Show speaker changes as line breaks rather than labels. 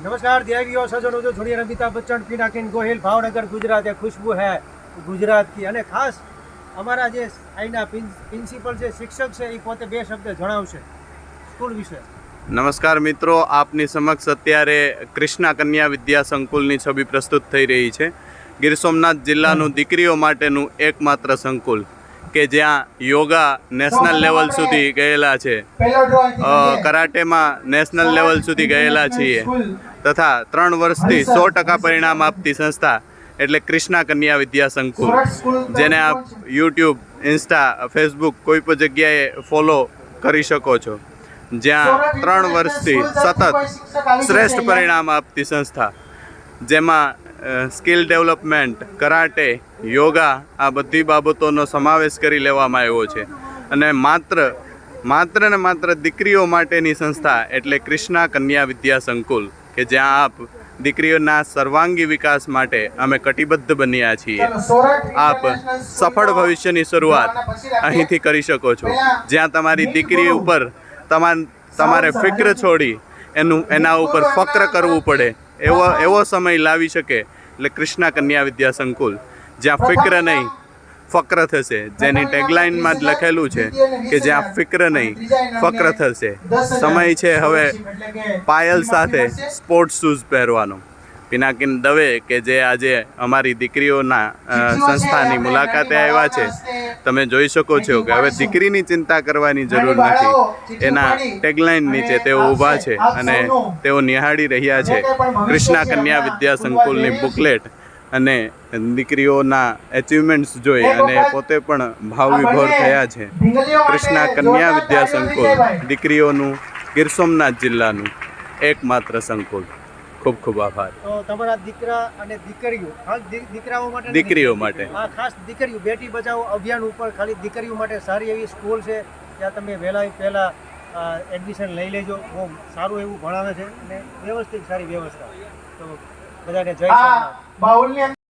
નમસ્કાર દેવીઓ સજનો જો જોડી અમિતાભ બચ્ચન પિનાકિન ગોહિલ ભાવનગર ગુજરાત એ ખુશ્બુ હે ગુજરાત કી અને ખાસ અમારા જે અહીંના પ્રિન્સિપલ છે શિક્ષક છે એ પોતે બે શબ્દ જણાવશે સ્કૂલ વિશે.
નમસ્કાર મિત્રો આપની સમક્ષ અત્યારે કૃષ્ણા કન્યા વિદ્યા સંકુલની છબી પ્રસ્તુત થઈ રહી છે. ગીર સોમનાથ જિલ્લાનું દીકરીઓ માટેનું એકમાત્ર સંકુલ કે જ્યાં યોગા નેશનલ લેવલ સુધી ગયેલા છે. કરાટેમાં નેશનલ લેવલ સુધી ગયેલા છીએ. તથા ત્રણ વર્ષથી સો ટકા પરિણામ આપતી સંસ્થા એટલે કૃષ્ણા કન્યા વિદ્યા સંકુલ જેને આપ યુટ્યુબ ઇન્સ્ટા ફેસબુક કોઈ પણ જગ્યાએ ફોલો કરી શકો છો. જ્યાં ત્રણ વર્ષથી સતત શ્રેષ્ઠ પરિણામ આપતી સંસ્થા જેમાં સ્કિલ ડેવલપમેન્ટ કરાટે યોગા આ બધી બાબતોનો સમાવેશ કરી લેવામાં આવ્યો છે. અને માત્ર માત્ર ને માત્ર દીકરીઓ માટેની સંસ્થા એટલે કૃષ્ણા કન્યા વિદ્યા સંકુલ કે જ્યાં આપ દીકરીઓના સર્વાંગી વિકાસ માટે અમે કટિબદ્ધ બન્યા છીએ. આપ સફળ ભવિષ્યની શરૂઆત અહીંથી કરી શકો છો. જ્યાં તમારી દીકરી ઉપર તમા તમારે ફિક્ર છોડી એનું એના ઉપર ફક્ર કરવું પડે. એવો એવો સમય લાવી શકે એટલે કૃષ્ણા કન્યા વિદ્યા સંકુલ. જ્યાં ફિક્ર નહીં ફક્ર થશે. જેની ટેગલાઇનમાં જ લખેલું છે કે જ્યાં ફિક્ર નહીં ફક્ર થશે. સમય છે હવે પાયલ સાથે સ્પોર્ટ્સ શૂઝ પહેરવાનો. પિનાકિન દવે કે જે આજે અમારી દીકરીઓના સંસ્થાની મુલાકાતે આવ્યા છે. તમે જોઈ શકો છો કે હવે દીકરીની ચિંતા કરવાની જરૂર નથી. એના ટેગલાઇન નીચે તેઓ ઊભા છે અને તેઓ નિહાળી રહ્યા છે. કૃષ્ણા કન્યા વિદ્યા સંકુલની બુકલેટ અને દીકરીઓના એચિવમેન્ટ્સ જોઈ અને પોતે પણ ભાવ વિભોર થયા છે. કૃષ્ણા કન્યા વિદ્યા સંકુલ દીકરીઓનું ગીર સોમનાથ જિલ્લાનું એકમાત્ર સંકુલ. ખૂબ ખૂબ આભાર.
તો તમારા દીકરા અને દીકરીઓ ખાસ દીકરાઓ માટે
દીકરીઓ માટે.
આ ખાસ દીકરીઓ બેટી બચાવો અભિયાન ઉપર ખાલી દીકરીઓ માટે સારી એવી સ્કૂલ છે ત્યાં તમે વહેલા પહેલાં એડમિશન લઈ લેજો. બહુ સારું એવું ભણાવે છે અને વ્યવસ્થિત સારી વ્યવસ્થા. તો બધાને જય સોમનાથ
બાઉલની